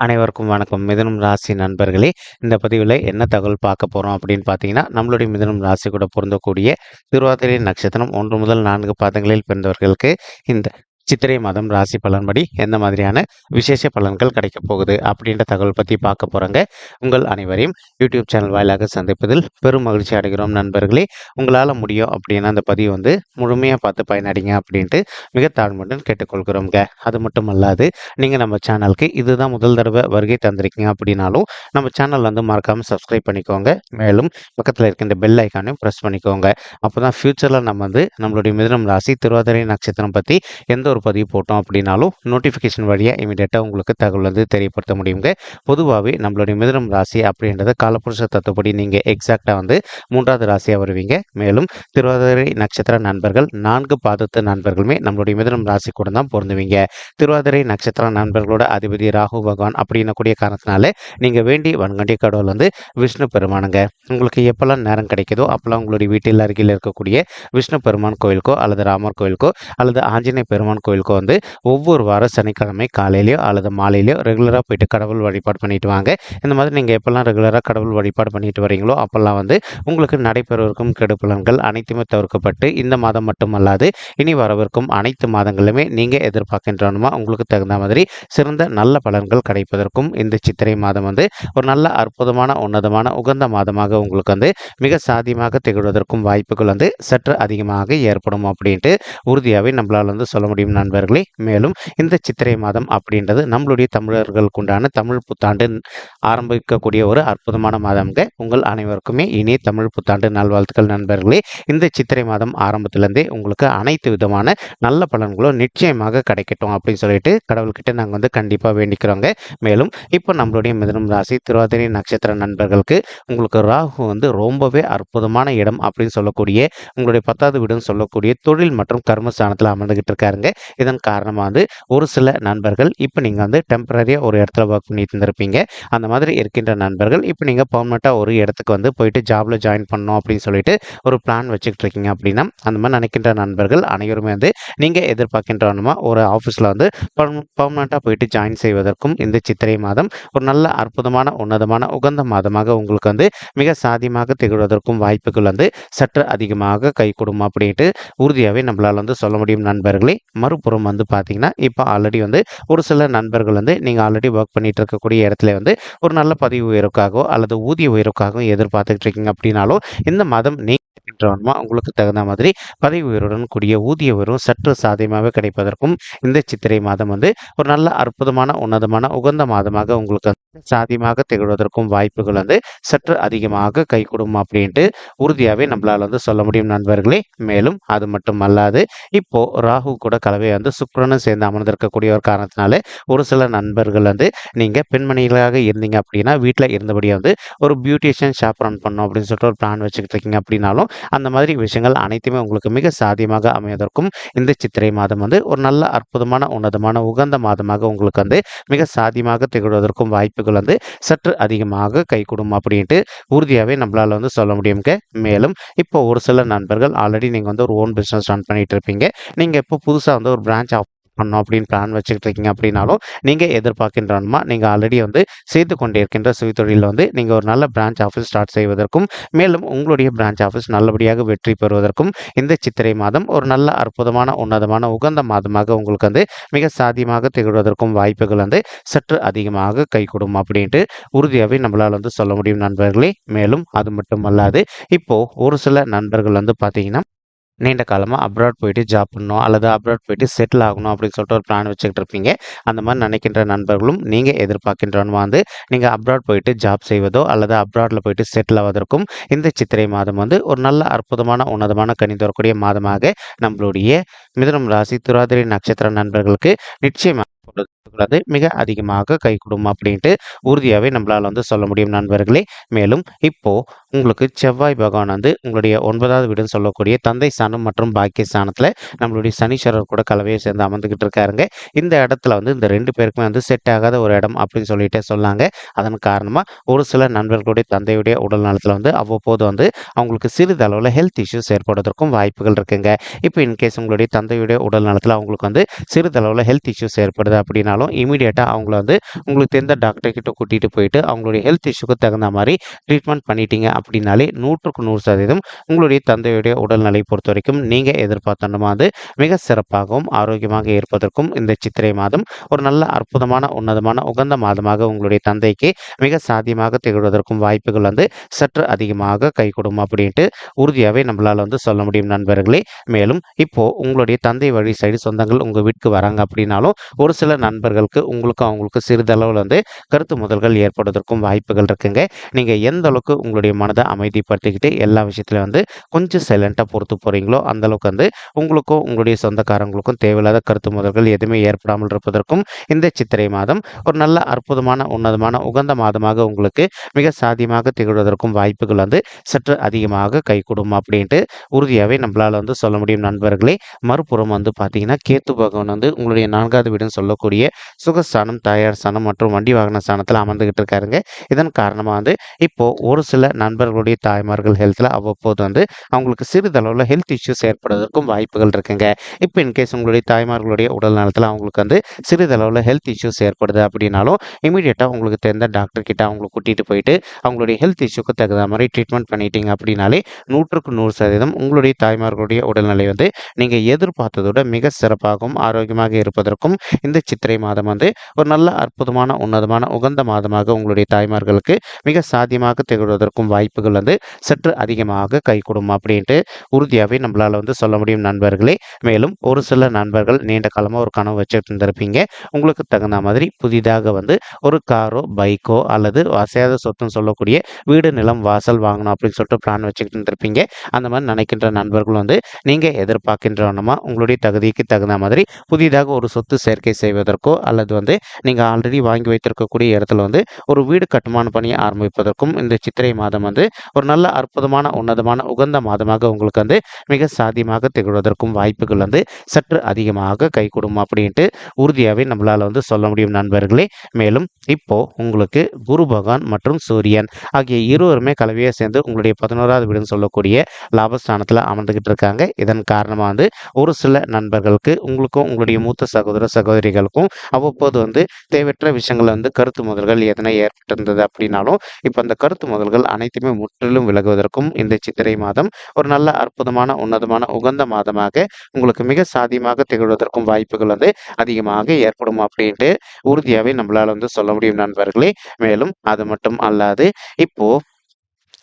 அனைவருக்கும் வணக்கம். மிதனம் ராசி நண்பர்களே இந்த பதிவில் என்ன தகவல் பார்க்க போகிறோம் அப்படின்னு பார்த்தீங்கன்னா நம்மளுடைய மிதனம் ராசி கூட பொருந்தக்கூடிய திருவாதிரை நட்சத்திரம் ஒன்று முதல் நான்கு பாதங்களில் பிறந்தவர்களுக்கு இந்த சித்திரை மாதம் ராசி பலன்படி எந்த மாதிரியான விசேஷ பலன்கள் கிடைக்க போகுது அப்படின்ற தகவல் பற்றி பார்க்க போகிறாங்க உங்கள் அனைவரையும் யூடியூப் சேனல் வாயிலாக சந்திப்பதில் பெரும் மகிழ்ச்சி அடைகிறோம் நண்பர்களே. உங்களால் முடியும் அப்படின்னா அந்த பதிவு வந்து முழுமையாக பார்த்து பயனடைங்க அப்படின்ட்டு மிக தாழ்மையுடன் கேட்டுக்கொள்கிறோங்க அது மட்டும் அல்லாது நீங்கள் நம்ம சேனலுக்கு இதுதான் முதல் தடவை வருகை தந்திருக்கீங்க அப்படின்னாலும் நம்ம சேனல் வந்து மறக்காமல் சப்ஸ்கிரைப் பண்ணிக்கோங்க. மேலும் பக்கத்தில் இருக்கின்ற பெல் ஐக்கானையும் ப்ரெஸ் பண்ணிக்கோங்க. அப்போ தான் ஃப்யூச்சரில் நம்ம வந்து நம்மளுடைய மிதனம் ராசி திருவாதிரை நட்சத்திரம் பற்றி எந்த ஒரு பதிவு போட்டோம் அப்படின்னாலும் நோட்டிஃபிகேஷன் வழியாக இமீடியட்டாக உங்களுக்கு தகவல் வந்து தெரியப்படுத்த முடியுங்க. பொதுவாகவே நம்மளுடைய மிதனம் ராசி அப்படின்றத காலப்புருஷ தத்துவப்படி நீங்கள் எக்ஸாக்டாக வந்து மூன்றாவது ராசியாக வருவீங்க. மேலும் திருவாதிரை நட்சத்திர நண்பர்கள் நான்கு பாதத்து நண்பர்களுமே நம்மளுடைய மிதனம் ராசி கூட தான் பொருந்துவீங்க. திருவாதிரை நட்சத்திர நண்பர்களோட அதிபதி ராகு பகவான் அப்படின்னக்கூடிய காரணத்தினால நீங்கள் வேண்டி வன்கண்டிய கடவுள் வந்து விஷ்ணு பெருமானுங்க. உங்களுக்கு எப்போல்லாம் நேரம் கிடைக்குதோ அப்போல்லாம் உங்களுடைய வீட்டில் அருகில் இருக்கக்கூடிய விஷ்ணு பெருமான் கோயிலுக்கோ அல்லது ராமர் கோயிலுக்கோ அல்லது ஆஞ்சநேய பெருமான் கோயிலுக்கும் வந்து ஒவ்வொரு வாரம் சனிக்கிழமை காலையிலையோ அல்லது மாலையிலையோ ரெகுலராக போயிட்டு கடவுள் வழிபாடு பண்ணிட்டு வாங்க. இந்த மாதிரி நீங்கள் எப்போல்லாம் ரெகுலராக கடவுள் வழிபாடு பண்ணிட்டு வரீங்களோ அப்போல்லாம் வந்து உங்களுக்கு நடைபெறவிருக்கும் கெடுப்புலன்கள் அனைத்துமே தவிர்க்கப்பட்டு இந்த மாதம் மட்டுமல்லாது இனி வரவிருக்கும் அனைத்து மாதங்களிலுமே நீங்கள் எதிர்பார்க்கின்றனமா உங்களுக்கு தகுந்த மாதிரி சிறந்த நல்ல பலன்கள் கிடைப்பதற்கும் இந்த சித்திரை மாதம் வந்து ஒரு நல்ல அற்புதமான உன்னதமான உகந்த மாதமாக உங்களுக்கு வந்து மிக சாதியமாக திகழ்வதற்கும் வாய்ப்புகள் வந்து சற்று அதிகமாக ஏற்படும் அப்படின்ட்டு உறுதியாகவே நம்மளால் வந்து சொல்ல முடியும். நண்பர்களே மேலும் இந்த சித்திரை மாதம் அப்படின்றது நம்மளுடைய தமிழர்களுக்கு உண்டான தமிழ் புத்தாண்டு ஆரம்பிக்கக்கூடிய ஒரு அற்புதமான மாதம்ங்க. உங்கள் அனைவருக்குமே இனிய தமிழ் புத்தாண்டு நல்வாழ்த்துக்கள் நண்பர்களே. இந்த சித்திரை மாதம் ஆரம்பத்திலேருந்தே உங்களுக்கு அனைத்து விதமான நல்ல பலன்களும் நிச்சயமாக கிடைக்கட்டும் அப்படின்னு சொல்லிட்டு கடவுள்கிட்ட நாங்கள் வந்து கண்டிப்பாக வேண்டிக்கிறோங்க. மேலும் இப்போ நம்மளுடைய மிதனம் ராசி திருவாதிரை நட்சத்திர நண்பர்களுக்கு உங்களுக்கு ராகு வந்து ரொம்பவே அற்புதமான இடம் அப்படின்னு சொல்லக்கூடிய உங்களுடைய பத்தாவது வீடுன்னு சொல்லக்கூடிய தொழில் மற்றும் கர்மஸ்தானத்தில் அமர்ந்துகிட்டு இருக்காருங்க. இதன் காரணமாக வந்து ஒரு சில நண்பர்கள் இப்போ நீங்கள் வந்து டெம்பரரியாக ஒரு இடத்துல ஒர்க் பண்ணிட்டு இருந்திருப்பீங்க. அந்த மாதிரி இருக்கின்ற நண்பர்கள் இப்போ நீங்கள் பர்மனெண்ட்டாக ஒரு இடத்துக்கு வந்து போயிட்டு ஜாபில் ஜாயின் பண்ணணும் அப்படின்னு சொல்லிட்டு ஒரு பிளான் வச்சுக்கிட்டு இருக்கீங்க அப்படின்னா அந்த மாதிரி நினைக்கின்ற நண்பர்கள் அனைவருமே வந்து நீங்கள் எதிர்பார்க்கின்றவனுமா ஒரு ஆஃபீஸில் வந்து பர்மனெண்ட்டாக போயிட்டு ஜாயின் செய்வதற்கும் இந்த சித்திரை மாதம் ஒரு நல்ல அற்புதமான உன்னதமான உகந்த மாதமாக உங்களுக்கு வந்து மிக சாதியமாக திகழ்வதற்கும் வாய்ப்புகள் வந்து சற்று அதிகமாக கை கொடுக்கும் அப்படின்ட்டு உறுதியாகவே நம்மளால் வந்து சொல்ல முடியும் நண்பர்களே. மறுபுறம் வந்து பார்த்தீங்கன்னா இப்போ ஆல்ரெடி வந்து ஒரு சில நண்பர்கள் வந்து நீங்கள் ஆல்ரெடி ஒர்க் பண்ணிட்டு இருக்கக்கூடிய இடத்துல வந்து ஒரு நல்ல பதவி உயர்வுக்காகவோ அல்லது ஊதிய உயர்வுக்காகவும் எதிர்பார்த்துக்கிட்டு இருக்கீங்க அப்படின்னாலும் இந்த மாதம் நீ பெற்றவனுமா? உங்களுக்கு தகுந்த மாதிரி பதவி உயர்வுடன் கூடிய ஊதிய உயர்வும் சற்று சாத்தியமாக கிடைப்பதற்கும் இந்த சித்திரை மாதம் வந்து ஒரு நல்ல அற்புதமான உன்னதமான உகந்த மாதமாக உங்களுக்கு சாத்தியமாக திகழ்வதற்கும் வாய்ப்புகள் வந்து சற்று அதிகமாக கைகூடும் அப்படின்ட்டு உறுதியாகவே நம்மளால் வந்து சொல்ல முடியும் நண்பர்களே. மேலும் அது மட்டும் அல்லாது இப்போ ராகு கூட கலவை வந்து சுக்ரனும் சேர்ந்து அமர்ந்திருக்கக்கூடிய ஒரு காரணத்தினால ஒரு சில நண்பர்கள் வந்து நீங்கள் பெண்மணிகளாக இருந்தீங்க அப்படின்னா வீட்டில் இருந்தபடியே வந்து ஒரு பியூட்டிஷியன் ஷாப் ரன் பண்ணோம் அப்படின்னு சொல்லிட்டு ஒரு பிளான் வச்சுக்கிட்டு இருக்கீங்க அப்படின்னாலும் அந்த மாதிரி விஷயங்கள் அனைத்துமே உங்களுக்கு மிக சாதியமாக அமைவதற்கும் இந்த சித்திரை மாதம் வந்து ஒரு நல்ல அற்புதமான உன்னதமான உகந்த மாதமாக உங்களுக்கு வந்து மிக சாதியமாக திகழ்வதற்கும் வாய்ப்புகள் வந்து சற்று அதிகமாக கை அப்படின்ட்டு உறுதியாகவே நம்மளால் வந்து சொல்ல முடியுங்க மேலும் இப்போ ஒரு சில நண்பர்கள் ஆல்ரெடி நீங்கள் வந்து ஒரு ஓன் பிஸ்னஸ் ரன் பண்ணிட்டு இருப்பீங்க. நீங்கள் இப்போ புதுசாக வந்து ஒரு பிரான்ச் ஆஃப் பண்ணணும் அப்படின்னு பிளான் வச்சுக்கிட்டு இருக்கீங்க அப்படின்னாலும் நீங்கள் எதிர்பார்க்கின்றனுமா நீங்கள் ஆல்ரெடி வந்து செய்து கொண்டிருக்கின்ற இருக்கின்ற சுயதொழிலில் வந்து நீங்கள் ஒரு நல்ல பிரான்ச் ஆஃபீஸ் ஸ்டார்ட் செய்வதற்கும் மேலும் உங்களுடைய பிரான்ச் ஆஃபீஸ் நல்லபடியாக வெற்றி பெறுவதற்கும் இந்த சித்திரை மாதம் ஒரு நல்ல அற்புதமான உன்னதமான உகந்த மாதமாக உங்களுக்கு வந்து மிக சாத்தியமாக திகழ்வதற்கும் வாய்ப்புகள் வந்து சற்று அதிகமாக கை அப்படின்ட்டு உறுதியாகவே நம்மளால் வந்து சொல்ல முடியும் நண்பர்களே. மேலும் அது மட்டும் அல்லாது இப்போ ஒரு சில நண்பர்கள் வந்து பார்த்தீங்கன்னா நீண்ட காலமாக அப்ராட் போயிட்டு ஜாப் பண்ணணும் அல்லது அப்ராட் போயிட்டு செட்டில் ஆகணும் அப்படின்னு சொல்லிட்டு ஒரு பிளான் வச்சுக்கிட்டு இருப்பீங்க. அந்த மாதிரி நினைக்கின்ற நண்பர்களும் நீங்கள் எதிர்பார்க்கின்றவனுமா வந்து நீங்கள் அப்ராட் போயிட்டு ஜாப் செய்வதோ அல்லது அப்ராடில் போயிட்டு செட்டில் ஆவதற்கும் இந்த சித்திரை மாதம் வந்து ஒரு நல்ல அற்புதமான உன்னதமான கணிந்து வரக்கூடிய மாதமாக நம்மளுடைய மிதனம் ராசி துராதிரி நட்சத்திர நண்பர்களுக்கு நிச்சயமாக கூடாது மிக அதிகமாக கை கொடுக்கும் அப்படின்ட்டு உறுதியாகவே நம்மளால் வந்து சொல்ல முடியும் நண்பர்களே. மேலும் இப்போது உங்களுக்கு செவ்வாய் பகவான் வந்து உங்களுடைய ஒன்பதாவது வீடுன்னு சொல்லக்கூடிய தந்தை ஸ்தானம் மற்றும் பாக்கிய ஸ்தானத்தில் நம்மளுடைய சனீஸ்வரர் கூட கலவையை சேர்ந்து அமர்ந்துக்கிட்டு இருக்காருங்க. இந்த இடத்துல வந்து இந்த ரெண்டு பேருக்குமே வந்து செட் ஆகாத ஒரு இடம் அப்படின்னு சொல்லிட்டே சொல்லாங்க அதன் காரணமாக ஒரு சில நண்பர்களுடைய தந்தையுடைய உடல் நலத்தில் வந்து அவ்வப்போது வந்து அவங்களுக்கு சிறிதளவில் ஹெல்த் இஷ்யூஸ் ஏற்படுவதற்கும் வாய்ப்புகள் இருக்குங்க. இப்போ இன்கேஸ் உங்களுடைய தந்தையுடைய உடல் நலத்தில் அவங்களுக்கு வந்து சிறிதளவில் ஹெல்த் இஷ்யூஸ் ஏற்படுது அப்படின்னா அப்படின்னாலும் இமீடியட்டாக அவங்கள வந்து உங்களுக்கு தெரிந்த டாக்டர்கிட்ட கூட்டிகிட்டு போயிட்டு அவங்களுடைய ஹெல்த் இஷ்யூக்கு தகுந்த மாதிரி ட்ரீட்மெண்ட் பண்ணிட்டீங்க அப்படின்னாலே நூற்றுக்கு நூறு சதவீதம் உங்களுடைய தந்தையுடைய உடல்நிலை பொறுத்த வரைக்கும் நீங்கள் எதிர்பார்த்த மாதிரி மிக சிறப்பாகவும் ஆரோக்கியமாக இருப்பதற்கும் இந்த சித்திரை மாதம் ஒரு நல்ல அற்புதமான உன்னதமான உகந்த மாதமாக உங்களுடைய தந்தைக்கு மிக சாத்தியமாக திகழ்வதற்கும் வாய்ப்புகள் வந்து சற்று அதிகமாக கைகூடும் அப்படின்ட்டு உறுதியாகவே நம்மளால் வந்து சொல்ல முடியும் நண்பர்களே. மேலும் இப்போது உங்களுடைய தந்தை வழி சைடு சொந்தங்கள் உங்கள் வீட்டுக்கு வராங்க அப்படின்னாலும் ஒரு சில நண்பர்கள் நண்பர்களுக்கு உங்களுக்கும் அவங்களுக்கு சிறிதளவில் வந்து கருத்து முதல்கள் ஏற்படுவதற்கும் வாய்ப்புகள் இருக்குங்க. நீங்கள் எந்த அளவுக்கு உங்களுடைய மனதை அமைதிப்படுத்திக்கிட்டு எல்லா விஷயத்துலையும் வந்து கொஞ்சம் சைலண்ட்டாக பொறுத்து போகிறீங்களோ அந்தளவுக்கு வந்து உங்களுக்கும் உங்களுடைய சொந்தக்காரங்களுக்கும் தேவையில்லாத கருத்து முதல்கள் எதுவுமே ஏற்படாமல் இருப்பதற்கும் இந்த சித்திரை மாதம் ஒரு நல்ல அற்புதமான உன்னதமான உகந்த மாதமாக உங்களுக்கு மிக சாதியமாக திகழ்வதற்கும் வாய்ப்புகள் வந்து சற்று அதிகமாக கைகூடும் அப்படின்ட்டு உறுதியாகவே நம்மளால் வந்து சொல்ல முடியும் நண்பர்களே. மறுபுறம் வந்து பார்த்தீங்கன்னா கேத்து பகவான் வந்து உங்களுடைய நான்காவது வீடுன்னு சொல்லக்கூடிய சுகஸ்தானம் தாயார் ஸ்தானம் மற்றும் வண்டி வாகன ஸ்தானத்தில் அமர்ந்துகிட்டு இருக்காருங்க. இதன் காரணமாக வந்து இப்போ ஒரு சில நண்பர்களுடைய தாய்மார்கள் ஹெல்த்தில் அவ்வப்போது வந்து அவங்களுக்கு சிறிதளவில் ஹெல்த் இஷ்யூஸ் ஏற்படுவதற்கும் வாய்ப்புகள் இருக்குங்க. இப்போ இன்கேஸ் உங்களுடைய தாய்மார்களுடைய உடல் நலத்தில் அவங்களுக்கு வந்து சிறிதளவில் ஹெல்த் இஷ்யூஸ் ஏற்படுது அப்படின்னாலும் இமீடியட்டாக உங்களுக்கு தெரிந்த டாக்டர் கிட்ட அவங்களை கூட்டிகிட்டு போயிட்டு அவங்களுடைய ஹெல்த் இஷ்யூக்கு தகுந்த மாதிரி ட்ரீட்மெண்ட் பண்ணிட்டீங்க அப்படின்னாலே நூற்றுக்கு நூறு சதவீதம் உங்களுடைய தாய்மார்களுடைய உடல்நிலை வந்து நீங்கள் எதிர்பார்த்ததோட மிக சிறப்பாகவும் ஆரோக்கியமாக இருப்பதற்கும் இந்த சித்திரை மாதம் வந்து ஒரு நல்ல அற்புதமான உன்னதமான உகந்த மாதமாக உங்களுடைய தாய்மார்களுக்கு மிக சாத்தியமாக திகழ்வதற்கும் வாய்ப்புகள் வந்து சற்று அதிகமாக கைகூடும் அப்படின்ட்டு உறுதியாகவே நம்மளால் வந்து சொல்ல முடியும் நண்பர்களே. மேலும் ஒரு சில நண்பர்கள் நீண்ட காலமாக ஒரு கனவு வச்சுட்டு இருந்திருப்பீங்க. உங்களுக்கு தகுந்த மாதிரி புதிதாக வந்து ஒரு காரோ பைக்கோ அல்லது அசையாத சொத்துன்னு சொல்லக்கூடிய வீடு நிலம் வாசல் வாங்கணும் அப்படின்னு சொல்லிட்டு பிளான் வச்சுக்கிட்டு இருந்திருப்பீங்க. அந்த மாதிரி நினைக்கின்ற நண்பர்கள் வந்து நீங்கள் எதிர்பார்க்கின்றவனமா உங்களுடைய தகுதிக்கு தகுந்த மாதிரி புதிதாக ஒரு சொத்து சேர்க்கை செய்வதற்கோ அல்லது வந்து நீங்கள் ஆல்ரெடி வாங்கி வைத்திருக்கக்கூடிய இடத்துல வந்து ஒரு வீடு கட்டுமான பணியை ஆரம்பிப்பதற்கும் இந்த சித்திரை மாதம் வந்து ஒரு நல்ல அற்புதமான உன்னதமான உகந்த மாதமாக உங்களுக்கு வந்து மிக சாத்தியமாக திகழ்வதற்கும் வாய்ப்புகள் வந்து சற்று அதிகமாக கைகூடும் அப்படின்ட்டு உறுதியாகவே நம்மளால் வந்து சொல்ல முடியும் நண்பர்களே. மேலும் இப்போ உங்களுக்கு குரு பகவான் மற்றும் சூரியன் ஆகிய இருவருமே கலவையாக சேர்ந்து உங்களுடைய பதினோராவது வீடுன்னு சொல்லக்கூடிய லாபஸ்தானத்தில் அமர்ந்துக்கிட்டு இருக்காங்க. இதன் காரணமாக வந்து ஒரு சில நண்பர்களுக்கு உங்களுக்கும் உங்களுடைய மூத்த சகோதர சகோதரிகளுக்கும் அவ்வப்போது வந்து தேவையற்ற விஷயங்கள் வந்து கருத்து முதல்கள் எதனா ஏற்பட்டிருந்தது அப்படின்னாலும் இப்போ அந்த கருத்து முதல்கள் அனைத்துமே முற்றிலும் விலகுவதற்கும் இந்த சித்திரை மாதம் ஒரு நல்ல அற்புதமான உன்னதமான உகந்த மாதமாக உங்களுக்கு மிக சாதியமாக திகழ்வதற்கும் வாய்ப்புகள் வந்து அதிகமாக ஏற்படும் அப்படின்ட்டு உறுதியாகவே நம்மளால் வந்து சொல்ல முடியும் நண்பர்களே. மேலும் அது மட்டும் அல்லாது இப்போ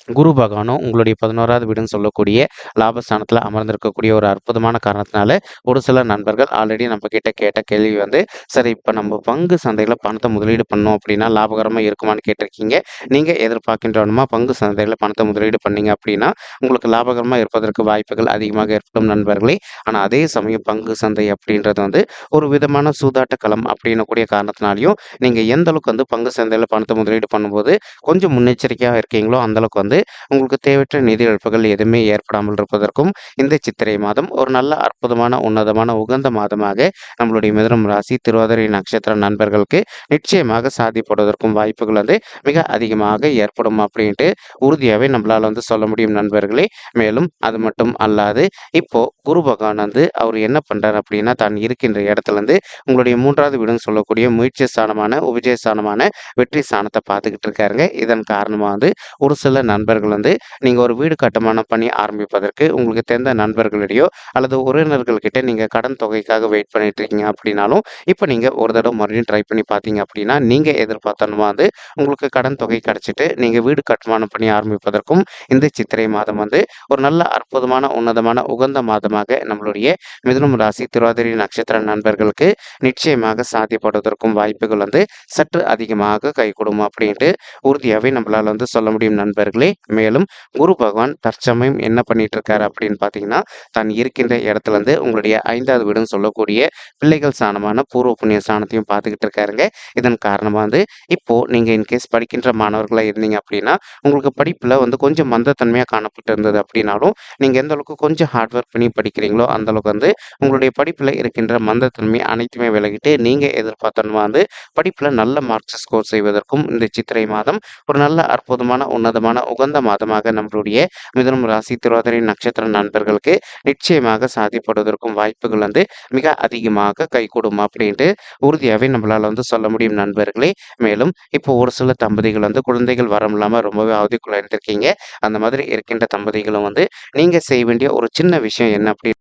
குரு பகவானும் உங்களுடைய பதினோராவது வீடுன்னு சொல்லக்கூடிய லாபஸ்தானத்தில் அமர்ந்திருக்கக்கூடிய ஒரு அற்புதமான காரணத்தினால ஒரு சில நண்பர்கள் ஆல்ரெடி நம்ம கிட்ட கேட்ட கேள்வி வந்து சரி இப்போ நம்ம பங்கு சந்தையில் பணத்தை முதலீடு பண்ணோம் அப்படின்னா லாபகரமாக இருக்குமான்னு கேட்டிருக்கீங்க. நீங்கள் எதிர்பார்க்கின்றவனுமா பங்கு சந்தையில் பணத்தை முதலீடு பண்ணீங்க அப்படின்னா உங்களுக்கு லாபகரமாக இருப்பதற்கு வாய்ப்புகள் அதிகமாக ஏற்படும் நண்பர்களே. ஆனால் அதே சமயம் பங்கு சந்தை அப்படின்றது வந்து ஒரு விதமான சூதாட்ட களம் அப்படின்னு கூடிய காரணத்தினாலையும் நீங்கள் எந்த அளவுக்கு வந்து பங்கு சந்தையில் பணத்தை முதலீடு பண்ணும்போது கொஞ்சம் முன்னெச்சரிக்கையாக இருக்கீங்களோ அந்த அளவுக்கு வந்து உங்களுக்கு தேவையற்ற நிதி இழப்புகள் எதுவுமே ஏற்படாமல் இருப்பதற்கும் இந்த சித்திரை மாதம் ஒரு நல்ல அற்புதமான உன்னதமான உகந்த மாதமாக நம்மளுடைய மிதனம் ராசி திருவாதிரை நட்சத்திர நண்பர்களுக்கு நிச்சயமாக சாதிப்படுவதற்கும் வாய்ப்புகள் வந்து மிக அதிகமாக ஏற்படும் அப்படின்ட்டு உறுதியாகவே நம்மளால் வந்து சொல்ல முடியும் நண்பர்களே. மேலும் அது மட்டும் அல்லாது இப்போ குரு பகவான் வந்து அவர் என்ன பண்றாரு அப்படின்னா தான் இருக்கின்ற இடத்துல இருந்து உங்களுடைய மூன்றாவது வீடுன்னு சொல்லக்கூடிய முயற்சி ஸ்தானமான உபஜய ஸ்தானமான வெற்றி ஸ்தானத்தை பார்த்துக்கிட்டு இருக்காருங்க. இதன் காரணமாக வந்து ஒரு சில நண்பர்கள் நண்பர்கள் வந்து நீங்கள் ஒரு வீடு கட்டுமானம் பண்ணி ஆரம்பிப்பதற்கு உங்களுக்கு தெரிந்த நண்பர்களிடையோ அல்லது உறவினர்கள்கிட்ட நீங்கள் கடன் தொகைக்காக வெயிட் பண்ணிட்டு இருக்கீங்க அப்படின்னாலும் இப்போ நீங்கள் ஒரு தடவை மறுபடியும் ட்ரை பண்ணி பார்த்தீங்க அப்படின்னா நீங்கள் எதிர்பார்த்தனமா வந்து உங்களுக்கு கடன் தொகை கிடச்சிட்டு நீங்கள் வீடு கட்டுமானம் பண்ணி ஆரம்பிப்பதற்கும் இந்த சித்திரை மாதம் வந்து ஒரு நல்ல அற்புதமான உன்னதமான உகந்த மாதமாக நம்மளுடைய மிதுனம் ராசி திருவாதிரி நட்சத்திர நண்பர்களுக்கு நிச்சயமாக சாத்தியப்படுவதற்கும் வாய்ப்புகள் வந்து சற்று அதிகமாக கைகூடும் அப்படின்ட்டு உறுதியாகவே நம்மளால் வந்து சொல்ல முடியும் நண்பர்களே. மேலும் குரு பகவான் தற்சமயம் என்ன பண்ணிட்டு இருக்காரு அப்படின்னு பார்த்தீங்கன்னா தான் இருக்கின்ற இடத்துல இருந்து உங்களுடைய ஐந்தாவது வீடுன்னு சொல்லக்கூடிய பிள்ளைகள் சாணமான பூர்வ புண்ணிய சாணத்தையும் பார்த்துக்கிட்டு இருக்காருங்க இதன் காரணமாக வந்து இப்போ நீங்கள் இன்கேஸ் படிக்கின்ற மாணவர்களாக இருந்தீங்க அப்படின்னா உங்களுக்கு படிப்பில் வந்து கொஞ்சம் மந்தத்தன்மையாக காணப்பட்டு இருந்தது அப்படின்னாலும் நீங்கள் எந்த அளவுக்கு கொஞ்சம் ஹார்ட் ஒர்க் பண்ணி படிக்கிறீங்களோ அந்த அளவுக்கு வந்து உங்களுடைய படிப்பில் இருக்கின்ற மந்தத்தன்மை அனைத்துமே விலகிட்டு நீங்கள் எதிர்பார்த்தனமா வந்து படிப்பில் நல்ல மார்க்ஸ் ஸ்கோர் செய்வதற்கும் இந்த சித்திரை மாதம் ஒரு நல்ல அற்புதமான உன்னதமான உக உகந்த மாதமாக நம்மளுடைய மிதனம் ராசி திருவாதிரை நட்சத்திர நண்பர்களுக்கு நிச்சயமாக சாதிப்படுவதற்கும் வாய்ப்புகள் வந்து மிக அதிகமாக கைகூடும் அப்படின்ட்டு உறுதியாகவே நம்மளால் வந்து சொல்ல முடியும் நண்பர்களே. மேலும் இப்போ ஒரு சில தம்பதிகள் வந்து குழந்தைகள் வரம் இல்லாமல் ரொம்பவே அவதிக்குள்ளாயிருந்திருக்கீங்க. அந்த மாதிரி இருக்கின்ற தம்பதிகளும் வந்து நீங்கள் செய்ய வேண்டிய ஒரு சின்ன விஷயம் என்ன அப்படி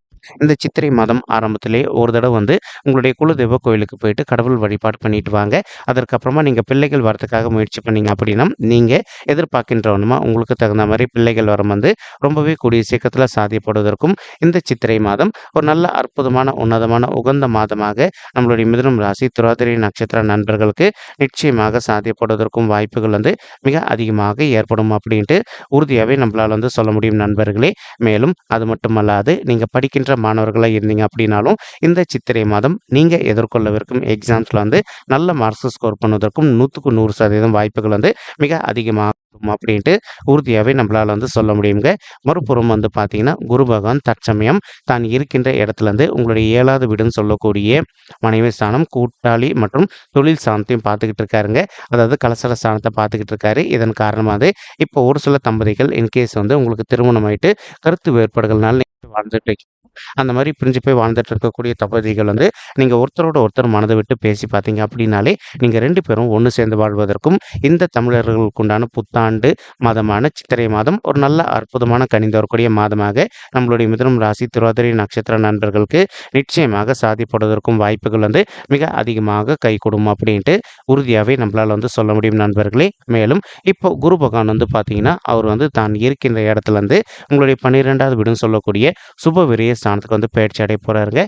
இந்த சித்திரை மாதம் ஆரம்பத்திலே ஒரு தடவை வந்து உங்களுடைய குலதெய்வ கோயிலுக்கு போயிட்டு கடவுள் வழிபாடு பண்ணிட்டு வாங்க. அதற்கப்புறமா நீங்கள் பிள்ளைகள் வரத்துக்காக முயற்சி பண்ணீங்க அப்படின்னா நீங்கள் எதிர்பார்க்கின்றவனுமா உங்களுக்கு தகுந்த மாதிரி பிள்ளைகள் வரம் வந்து ரொம்பவே கூடிய சீக்கிரத்தில் சாதியப்படுவதற்கும் இந்த சித்திரை மாதம் ஒரு நல்ல அற்புதமான உன்னதமான உகந்த மாதமாக நம்மளுடைய மிதுனம் ராசி துராதிரை நட்சத்திர நண்பர்களுக்கு நிச்சயமாக சாத்தியப்படுவதற்கும் வாய்ப்புகள் வந்து மிக அதிகமாக ஏற்படும் அப்படின்ட்டு உறுதியாகவே நம்மளால் வந்து சொல்ல முடியும் நண்பர்களே. மேலும் அது மட்டுமல்லாது நீங்கள் படிக்கின்ற மாணவர்களாக இருந்தீங்க அப்படின்னாலும் இந்த சித்திரை மாதம் நீங்கள் எதிர்கொள்ளவிருக்கும் எக்ஸாம்ஸில் வந்து நல்ல மார்க்ஸ் ஸ்கோர் பண்ணுவதற்கும் நூற்றுக்கு நூறு சதவீதம் வாய்ப்புகள் வந்து மிக அதிகமாகும் அப்படின்ட்டு உறுதியாகவே நம்மளால் வந்து சொல்ல முடியுங்க மறுபுறம் வந்து பார்த்தீங்கன்னா குரு பகவான் தற்சமயம் தான் இருக்கின்ற இடத்துலேருந்து உங்களுடைய ஏழாவது வீடுன்னு சொல்லக்கூடிய மனைவி ஸ்தானம் கூட்டாளி மற்றும் தொழில் ஸ்தானத்தையும் பார்த்துக்கிட்டு இருக்காருங்க. அதாவது கலசர ஸ்தானத்தை பார்த்துக்கிட்டு இருக்காரு. இதன் காரணமாக இப்போ ஒரு சில தம்பதிகள் இன்கேஸ் வந்து உங்களுக்கு திருமணம் ஆயிட்டு கருத்து வேறுபாடுகள்னால வாழ்ந்துட்டு அந்த மாதிரி பிரிஞ்சு போய் வாழ்ந்துட்டு இருக்கக்கூடிய தம்பதிகள் வந்து நீங்கள் ஒருத்தரோட ஒருத்தர் மனதை விட்டு பேசி பார்த்தீங்க அப்படின்னாலே நீங்கள் ரெண்டு பேரும் ஒன்று சேர்ந்து வாழ்வதற்கும் இந்த தமிழர்களுக்கு உண்டான புத்தாண்டு மாதமான சித்திரை மாதம் ஒரு நல்ல அற்புதமான கணிந்து வரக்கூடிய மாதமாக நம்மளுடைய மிதனம் ராசி திருவாதிரை நட்சத்திர நண்பர்களுக்கு நிச்சயமாக சாதிப்படுவதற்கும் வாய்ப்புகள் வந்து மிக அதிகமாக கைகூடும் அப்படின்ட்டு உறுதியாகவே நம்மளால் வந்து சொல்ல முடியும் நண்பர்களே. மேலும் இப்போ குரு பகவான் வந்து பார்த்தீங்கன்னா அவர் வந்து தான் இருக்கின்ற இடத்துல இருந்து உங்களுடைய பன்னிரெண்டாவது வீடுன்னு சொல்லக்கூடிய சுப விரிய ஸ்தானத்துக்கு வந்து பயிற்சி அடைய போகிறாருங்க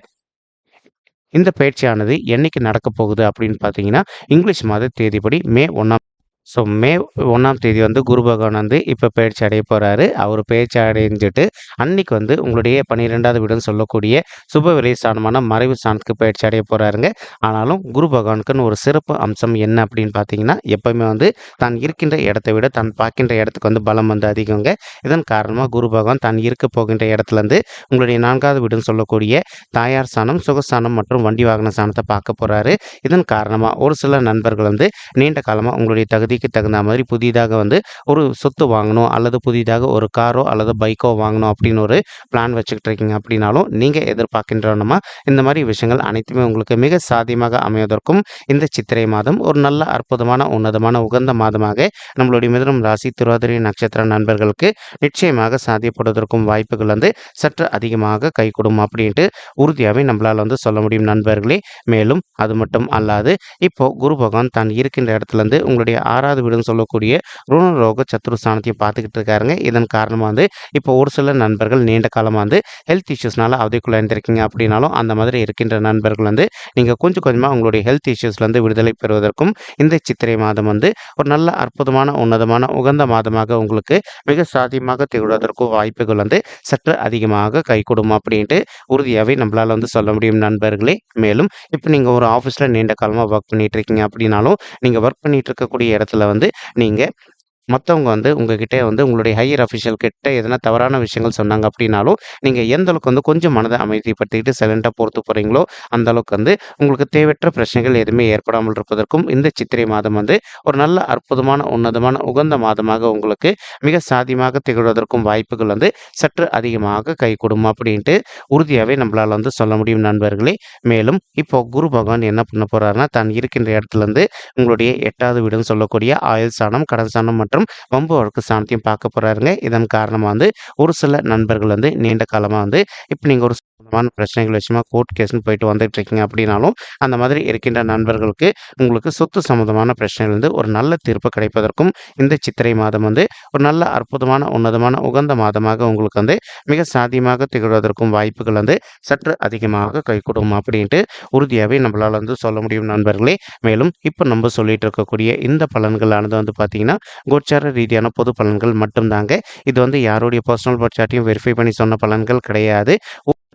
இந்த பயிற்சியானது என்னைக்கு நடக்க போகுது அப்படின்னு பார்த்தீங்கன்னா இங்கிலீஷ் மாத தேதிப்படி மே ஒன்றாம் ஸோ மே ஒன்றாம் தேதி வந்து குரு பகவான் வந்து இப்போ பயிற்சி அடைய போகிறாரு அவர் பயிற்சி அடைஞ்சிட்டு அன்னைக்கு வந்து உங்களுடைய பன்னிரெண்டாவது வீடுன்னு சொல்லக்கூடிய சுப விலை ஸ்தானமான மறைவு ஸ்தானத்துக்கு பயிற்சி அடைய போகிறாருங்க ஆனாலும் குரு பகவானுக்குன்னு ஒரு சிறப்பு அம்சம் என்ன அப்படின்னு பார்த்தீங்கன்னா எப்பவுமே வந்து தான் இருக்கின்ற இடத்தை விட தான் பார்க்கின்ற இடத்துக்கு வந்து பலம் வந்து அதிகங்க. இதன் காரணமாக குரு பகவான் தான் இருக்க போகின்ற இடத்துலேருந்து உங்களுடைய நான்காவது வீடுன்னு சொல்லக்கூடிய தாயார் ஸ்தானம் சுகஸ்தானம் மற்றும் வண்டி வாகன ஸ்தானத்தை பார்க்க போகிறாரு இதன் காரணமாக ஒரு சில நண்பர்கள் வந்து நீண்ட காலமாக உங்களுடைய தகுதி தேவைக்கு தகுந்த மாதிரி புதிதாக வந்து ஒரு சொத்து வாங்கணும் அல்லது புதிதாக ஒரு காரோ அல்லது பைக்கோ வாங்கணும் அப்படின்னு ஒரு பிளான் வச்சுக்கிட்டு இருக்கீங்க அப்படின்னாலும் நீங்கள் எதிர்பார்க்கின்றனமா இந்த மாதிரி விஷயங்கள் அனைத்துமே உங்களுக்கு மிக சாத்தியமாக அமைவதற்கும் இந்த சித்திரை மாதம் ஒரு நல்ல அற்புதமான உன்னதமான உகந்த மாதமாக நம்மளுடைய மிதனம் ராசி திருவாதிரை நட்சத்திர நண்பர்களுக்கு நிச்சயமாக சாத்தியப்படுவதற்கும் வாய்ப்புகள் வந்து சற்று அதிகமாக கைகூடும் அப்படின்ட்டு உறுதியாகவே நம்மளால் வந்து சொல்ல முடியும் நண்பர்களே. மேலும் அது மட்டும் அல்லாது இப்போ குரு பகவான் தான் இருக்கின்ற இடத்துல உங்களுடைய உங்களுடைய ஆறாவது வீடுன்னு சொல்லக்கூடிய ருணரோக சத்துருஸ்தானத்தையும் பார்த்துக்கிட்டு இருக்காருங்க. இதன் காரணமாக வந்து இப்போ ஒரு சில நண்பர்கள் நீண்ட காலமாக வந்து ஹெல்த் இஷ்யூஸ்னால அவதிக்குள்ள இருந்திருக்கீங்க அப்படின்னாலும் அந்த மாதிரி இருக்கின்ற நண்பர்கள் வந்து நீங்கள் கொஞ்சம் கொஞ்சமாக உங்களுடைய ஹெல்த் இஷ்யூஸ்லேருந்து விடுதலை பெறுவதற்கும் இந்த சித்திரை மாதம் வந்து ஒரு நல்ல அற்புதமான உன்னதமான உகந்த மாதமாக உங்களுக்கு மிக சாத்தியமாக திகழ்வதற்கும் வாய்ப்புகள் வந்து சற்று அதிகமாக கைகூடும் அப்படின்ட்டு உறுதியாகவே நம்மளால் வந்து சொல்ல முடியும் நண்பர்களே. மேலும் இப்போ நீங்கள் ஒரு ஆஃபீஸில் நீண்ட காலமாக ஒர்க் பண்ணிகிட்டு இருக்கீங்க அப்படின்னாலும் நீங்கள் ஒர்க் பண்ணிகிட்டு இருக்கக்கூடிய இடத்துல மாதத்தில் வந்து நீங்கள் மற்றவங்க வந்து உங்ககிட்ட வந்து உங்களுடைய ஹையர் அஃபிஷியல் கிட்ட எதனா தவறான விஷயங்கள் சொன்னாங்க அப்படின்னாலும் நீங்கள் எந்த அளவுக்கு வந்து கொஞ்சம் மனதை அமைதிப்படுத்திக்கிட்டு சைலண்டாக பொறுத்து போகிறீங்களோ அந்த அளவுக்கு வந்து உங்களுக்கு தேவையற்ற பிரச்சனைகள் எதுவுமே ஏற்படாமல் இருப்பதற்கும் இந்த சித்திரை மாதம் வந்து ஒரு நல்ல அற்புதமான உன்னதமான உகந்த மாதமாக உங்களுக்கு மிக சாதியமாக திகழ்வதற்கும் வாய்ப்புகள் வந்து சற்று அதிகமாக கைகூடும் அப்படின்ட்டு உறுதியாகவே நம்மளால் வந்து சொல்ல முடியும் நண்பர்களே. மேலும் இப்போ குரு பகவான் என்ன பண்ண போறாருன்னா தான் இருக்கின்ற இடத்துல இருந்து உங்களுடைய எட்டாவது வீடுன்னு சொல்லக்கூடிய ஆயுள் சாணம் கடல் சாணம் மற்றும் வம்பு வழக்கு சாணத்தையும் பார்க்க போறாருங்க. இதன் காரணமாக வந்து ஒரு சில நண்பர்கள் வந்து நீண்ட காலமாக வந்து இப்போ நீங்கள் ஒரு சம்பந்தமான பிரச்சனைகள் விஷயமா கோர்ட் கேஸ்னு போயிட்டு வந்துட்டு இருக்கீங்க அப்படின்னாலும் அந்த மாதிரி இருக்கின்ற நண்பர்களுக்கு உங்களுக்கு சொத்து சம்பந்தமான பிரச்சனைகள் வந்து ஒரு நல்ல தீர்ப்பு கிடைப்பதற்கும் இந்த சித்திரை மாதம் வந்து ஒரு நல்ல அற்புதமான உன்னதமான உகந்த மாதமாக உங்களுக்கு வந்து மிக சாத்தியமாக திகழ்வதற்கும் வாய்ப்புகள் வந்து சற்று அதிகமாக கைகூடும் அப்படின்ட்டு உறுதியாகவே நம்மளால் வந்து சொல்ல முடியும் நண்பர்களே. மேலும் இப்போ நம்ம சொல்லிட்டு இருக்கக்கூடிய இந்த பலன்களானது வந்து பார்த்தீங்கன்னா கோச்சார ரீதியான பொது பலன்கள் மட்டும்தாங்க. இது வந்து யாருடைய பர்சனல் பட்சாட்டையும் வெரிஃபை பண்ணி சொன்ன பலன்கள் கிடையாது.